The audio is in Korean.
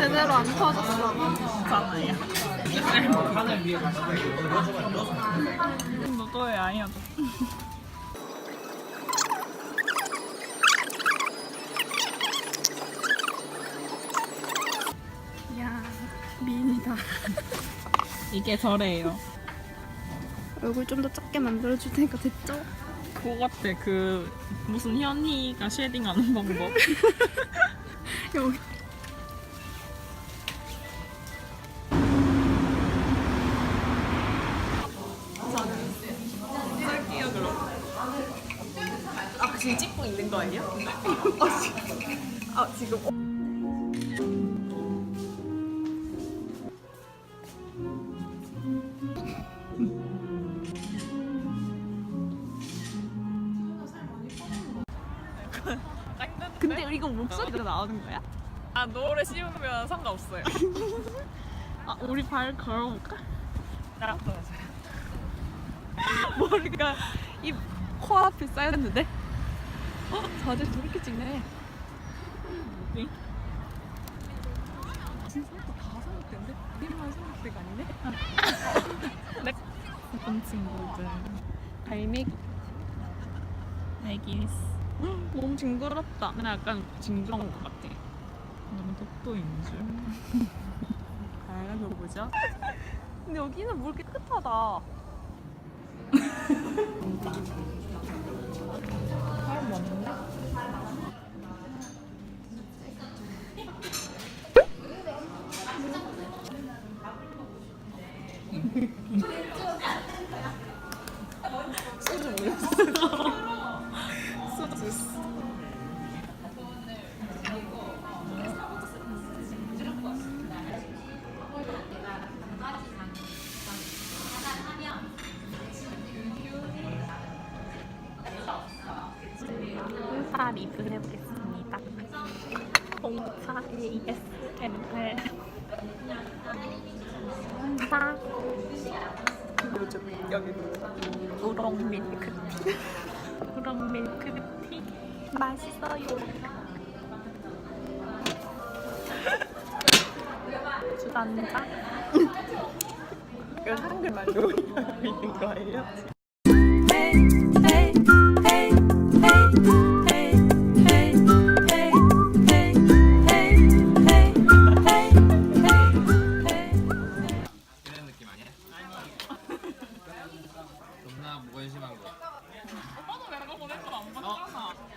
제대로 안 터졌어. 잖아요. 너도의 아니어도. 야 미인이다. 이게 저래요. 얼굴 좀 더 작게 만들어줄 테니까 됐죠? 그거 같아. 그 무슨 현이가 쉐딩하는 방법. 여기. 지금 찍고 있는 거예요? 아 지금. 아 지금. 근데 이거 목소리가 나오는 거야? 아 노래 씌우면 상관없어요. 아 우리 발 걸어볼까? 나랑 떨어져요. 머리가 이 코앞에 쌓였는데? 어? 다들 저렇게 찍네. 네? 진짜 다 삼각대인데? 우리만 삼각대가 아니네? 네. 예쁜 친구들. 갈매기. 애기스. 너무 징그럽다. 근데 약간 징그러운 것 같아. 너무 독도인 줄. 다양하게 보자. 근데 여기는 물 깨끗하다. 사람 많은데? 소주. 소주. 홍차 리뷰 해보겠습니다. 홍차 ASMR. 홍차 요즘 여기 우롱 밀크티. 우롱 밀크티. 맛있어요. 주단자. 이거 한글말로 있는 거예요? Come.